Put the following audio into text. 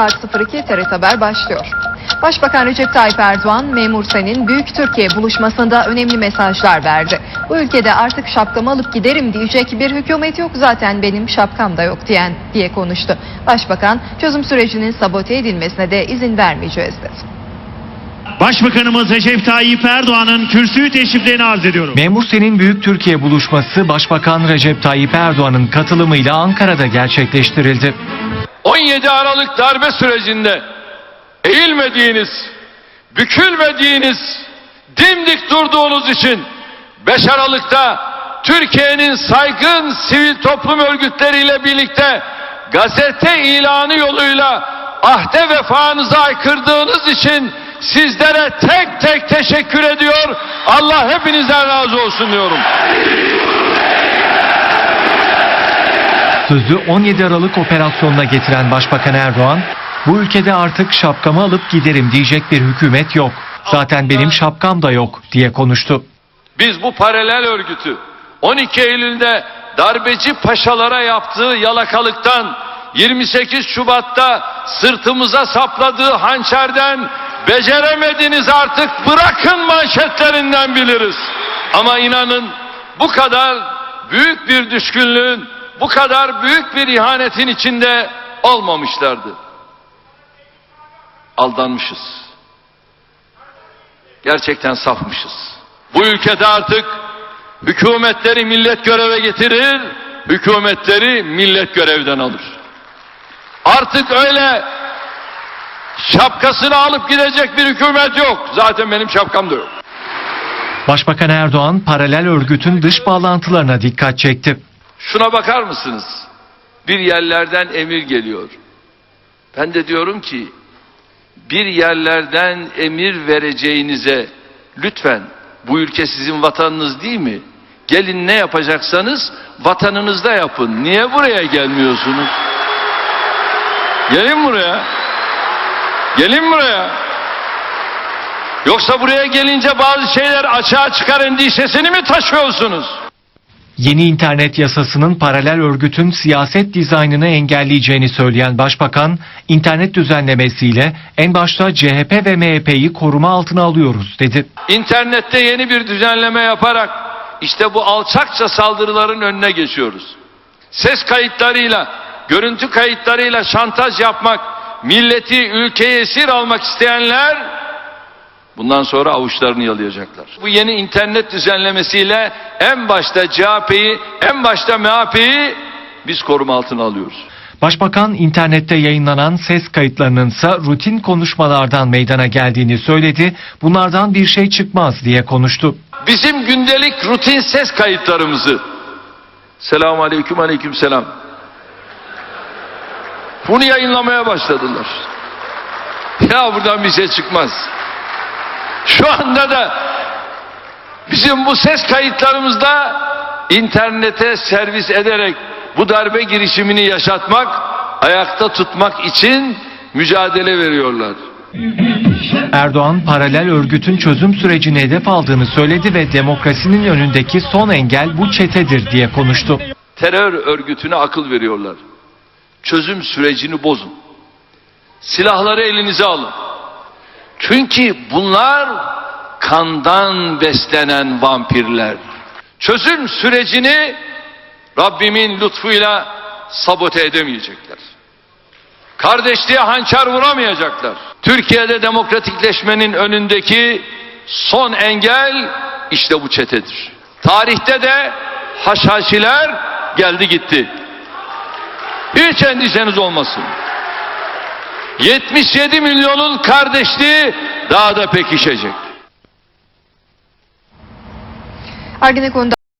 14.02 TRT Haber başlıyor. Başbakan Recep Tayyip Erdoğan, Memur Sen'in Büyük Türkiye buluşmasında önemli mesajlar verdi. Bu ülkede artık şapkamı alıp giderim diyecek bir hükümet yok zaten benim şapkam da yok diyen diye konuştu. Başbakan çözüm sürecinin sabote edilmesine de izin vermeyeceğiz dedi. Başbakanımız Recep Tayyip Erdoğan'ın kürsüyü teşriflerini arz ediyorum. Memur Sen'in Büyük Türkiye buluşması Başbakan Recep Tayyip Erdoğan'ın katılımıyla Ankara'da gerçekleştirildi. 17 Aralık darbe sürecinde eğilmediğiniz, bükülmediğiniz, dimdik durduğunuz için 5 Aralık'ta Türkiye'nin saygın sivil toplum örgütleriyle birlikte gazete ilanı yoluyla ahde vefanıza aykırdığınız için sizlere tek tek teşekkür ediyor. Allah hepinizden razı olsun diyorum. Sözü 17 Aralık operasyonuna getiren Başbakan Erdoğan, bu ülkede artık şapkamı alıp giderim diyecek bir hükümet yok. Zaten benim şapkam da yok diye konuştu. Biz bu paralel örgütü 12 Eylül'de darbeci paşalara yaptığı yalakalıktan 28 Şubat'ta sırtımıza sapladığı hançerden beceremediniz artık bırakın manşetlerinden biliriz. Ama inanın bu kadar büyük bir düşkünlüğün, bu kadar büyük bir ihanetin içinde olmamışlardı. Aldanmışız. Gerçekten safmışız. Bu ülkede artık hükümetleri millet göreve getirir, hükümetleri millet görevden alır. Artık öyle şapkasını alıp gidecek bir hükümet yok. Zaten benim şapkam da yok. Başbakan Erdoğan paralel örgütün dış bağlantılarına dikkat çekti. Şuna bakar mısınız? Bir yerlerden emir geliyor. Ben de diyorum ki bir yerlerden emir vereceğinize lütfen bu ülke sizin vatanınız değil mi? Gelin ne yapacaksanız vatanınızda yapın. Niye buraya gelmiyorsunuz? Gelin buraya. Gelin buraya. Yoksa buraya gelince bazı şeyler açığa çıkar endişesini mi taşıyorsunuz? Yeni internet yasasının paralel örgütün siyaset dizaynını engelleyeceğini söyleyen Başbakan, internet düzenlemesiyle en başta CHP ve MHP'yi koruma altına alıyoruz dedi. İnternette yeni bir düzenleme yaparak işte bu alçakça saldırıların önüne geçiyoruz. Ses kayıtlarıyla, görüntü kayıtlarıyla şantaj yapmak, milleti ülkeye esir almak isteyenler bundan sonra avuçlarını yalayacaklar. Bu yeni internet düzenlemesiyle en başta CHP'yi, en başta MHP'yi biz koruma altına alıyoruz. Başbakan internette yayınlanan ses kayıtlarının ise rutin konuşmalardan meydana geldiğini söyledi. Bunlardan bir şey çıkmaz diye konuştu. bizim gündelik rutin ses kayıtlarımızı selamun aleyküm aleyküm selam bunu yayınlamaya başladılar ya buradan bir şey çıkmaz şu anda da bizim bu ses kayıtlarımızda internete servis ederek bu darbe girişimini yaşatmak ayakta tutmak için mücadele veriyorlar Erdoğan paralel örgütün çözüm sürecini hedef aldığını söyledi ve demokrasinin önündeki son engel bu çetedir diye konuştu. terör örgütüne akıl veriyorlar. Çözüm sürecini bozun. Silahları elinize alın. Çünkü bunlar kandan beslenen vampirler. Çözüm sürecini Rabbimin lütfuyla sabote edemeyecekler. Kardeşliğe hançer vuramayacaklar. Türkiye'de demokratikleşmenin önündeki son engel işte bu çetedir. Tarihte de haşhaşiler geldi gitti. Hiç endişeniz olmasın. 77 milyonun kardeşliği daha da pekişecek. Ergenekon'da